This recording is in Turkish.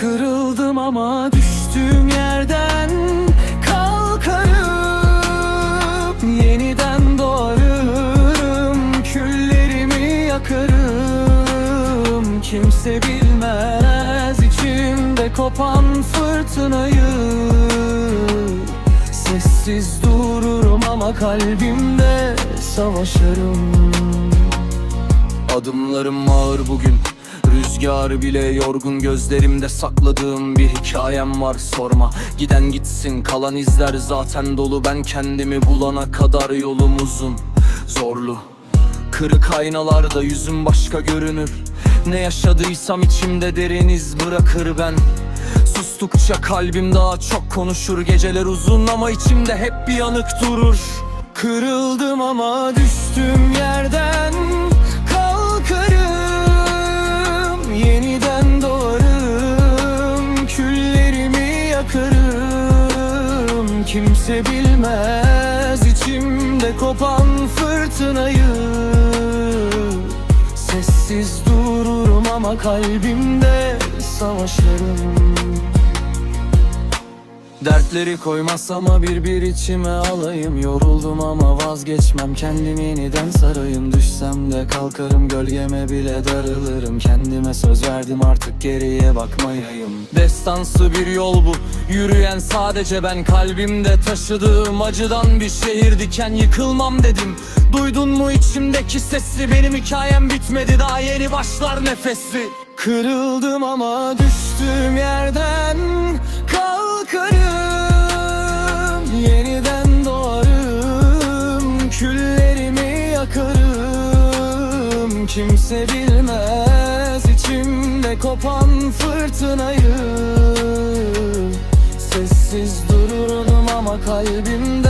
Kırıldım ama düştüğüm yerden kalkarım. Yeniden doğarım Küllerimi yakarım. Kimse bilmez içimde kopan fırtınayı. Sessiz dururum ama kalbimde savaşırım. Adımlarım ağır bugün Rüzgar bile yorgun gözlerimde sakladığım bir hikayem var. Sorma Giden gitsin kalan izler zaten dolu. Ben kendimi bulana kadar yolum uzun. Zorlu Kırık aynalarda yüzüm başka görünür. Ne yaşadıysam içimde derin iz bırakır ben. Sustukça kalbim daha çok konuşur. Geceler uzun ama içimde hep bir yanık durur. Kırıldım ama düştüğüm yerden Kimse bilmez içimde kopan fırtınayı. Sessiz dururum ama kalbimde savaşırım Dertleri koymazsam ama bir bir içime alayım. Yoruldum ama vazgeçmem. Kendimi yeniden sarayım. Düşsem de kalkarım. Gölgeme bile darılırım. Kendime söz verdim. Artık geriye bakmayayım. Destansı bir yol bu. Yürüyen sadece ben. Kalbimde taşıdığım acıdan bir şehir diken yıkılmam dedim. Duydun mu içimdeki sesi? Benim hikayem bitmedi. Daha yeni başlar nefesli Kırıldım ama düştüğüm Kimse bilmez içimde kopan fırtınayı. Sessiz dururum ama kalbimde